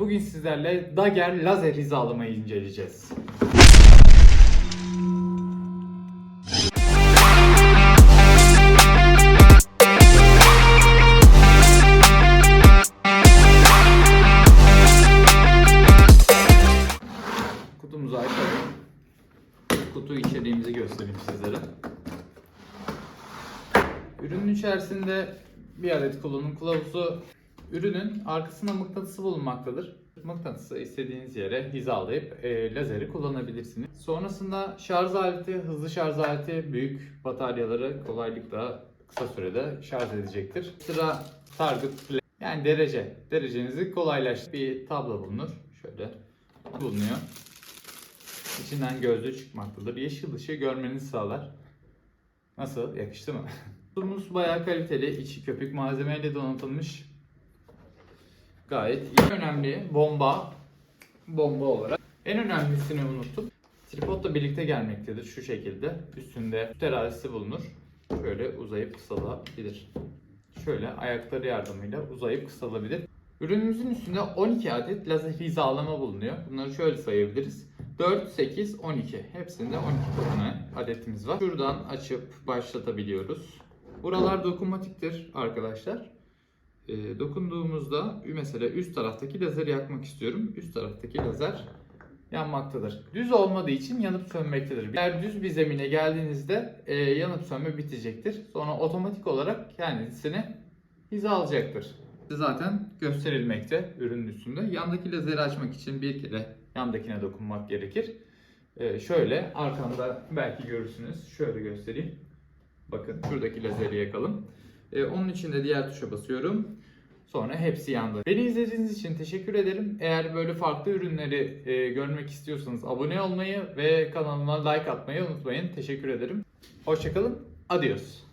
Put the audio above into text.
Bugün sizlerle Dagger lazer hizalamayı inceleyeceğiz. Kutumuzu açalım. Kutu içeriğimizi göstereyim sizlere. Ürünün içerisinde bir adet kullanım kılavuzu. Ürünün arkasında mıknatısı bulunmaktadır. Mıknatısı istediğiniz yere hizalayıp e, lazeri kullanabilirsiniz. Sonrasında şarj aleti, hızlı şarj aleti büyük bataryaları kolaylıkla kısa sürede şarj edecektir. Sıra target play. Yani derece. Derecenizi kolaylaştır. Bir tablo bulunur. Şöyle bulunuyor. İçinden gözlüğü çıkmaktadır. Yeşil ışığı görmenizi sağlar. Nasıl? Yakıştı mı? Kutumuz bayağı kaliteli. İçi köpük malzemeyle donatılmış. Gayet iyi. En önemli bomba. Bomba olarak. En önemlisini unuttum. Tripodla birlikte gelmektedir şu şekilde. Üstünde terazisi bulunur. Şöyle uzayıp kısalabilir. Şöyle ayakları yardımıyla uzayıp kısalabilir. Ürünümüzün üstünde 12 adet lazer hizalama bulunuyor. Bunları şöyle sayabiliriz. 4, 8, 12. Hepsinde 12 tane adetimiz var. Şuradan açıp başlatabiliyoruz. Buralar dokunmatiktir arkadaşlar. Ee, dokunduğumuzda mesela üst taraftaki lazeri yakmak istiyorum. Üst taraftaki lazer yanmaktadır. Düz olmadığı için yanıp sönmektedir. Eğer düz bir zemine geldiğinizde e, yanıp sönme bitecektir. Sonra otomatik olarak kendisini hizalayacaktır. Zaten gösterilmekte ürünün üstünde. Yandaki lazeri açmak için bir kere yandakine dokunmak gerekir. E, şöyle arkamda belki görürsünüz. Şöyle göstereyim. Bakın şuradaki lazeri yakalım. E, onun için de diğer tuşa basıyorum. Sonra hepsi yandı. Beni izlediğiniz için teşekkür ederim. Eğer böyle farklı ürünleri e, görmek istiyorsanız abone olmayı ve kanalıma like atmayı unutmayın. Teşekkür ederim. Hoşçakalın. Adios.